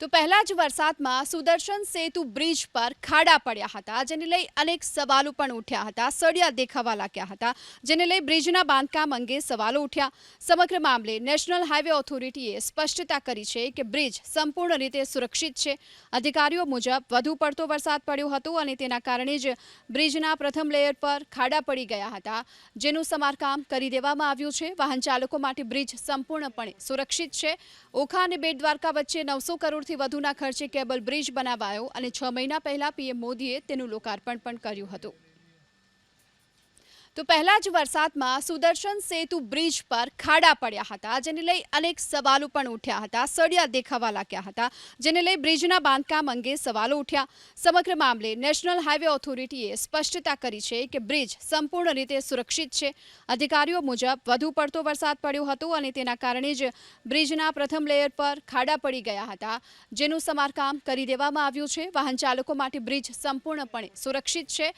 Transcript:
તો પહેલા જ વરસાદમાં સુદર્શન સેતુ બ્રિજ પર ખાડા પડ્યા હતા, જેને લઈ અનેક સવાલો પણ ઉઠ્યા હતા, સળિયા દેખાવા લાગ્યા હતા, જેને લઈ બ્રિજના બાંધકામ અંગે સવાલો ઉઠ્યા. સમગ્ર મામલે નેશનલ હાઈવે ઓથોરિટીએ સ્પષ્ટતા કરી છે કે બ્રિજ સંપૂર્ણ રીતે સુરક્ષિત છે. અધિકારીઓ મુજબ વધુ પડતો વરસાદ પડ્યો હતો અને તેના કારણે જ બ્રિજના પ્રથમ લેયર પર ખાડા પડી ગયા હતા. જેનું સમારકામ કરી દેવામાં આવ્યું છે. વાહન ચાલકો માટે બ્રિજ સંપૂર્ણપણે સુરક્ષિત છે. ઓખા અને બેટ દ્વારકા વચ્ચે નવસો કરોડથી વધુના ખર્ચે કેબલ બ્રિજ બનાવાયો અને છ મહિના પહેલા પીએમ મોદીએ તેનું લોકાર્પણ પણ કર્યું હતું. તો પહેલા જ વરસાદમાં સુદર્શન સેતુ બ્રિજ પર ખાડા પડ્યા હતા, જેને લઈ અનેક સવાલો પણ ઉઠ્યા હતા, સળિયા દેખાવા લાગ્યા હતા, જેને લઈ બ્રિજના બાંધકામ અંગે સવાલો ઉઠ્યા. સમગ્ર મામલે નેશનલ હાઈવે ઓથોરિટીએ સ્પષ્ટતા કરી છે કે બ્રિજ સંપૂર્ણ રીતે સુરક્ષિત છે. અધિકારીઓ મુજબ વધુ પડતો વરસાદ પડ્યો હતો અને તેના કારણે જ બ્રિજના પ્રથમ લેયર પર ખાડા પડી ગયા હતા, જેનું સમારકામ કરી દેવામાં આવ્યું છે. વાહન ચાલકો માટે બ્રિજ સંપૂર્ણપણે સુરક્ષિત છે.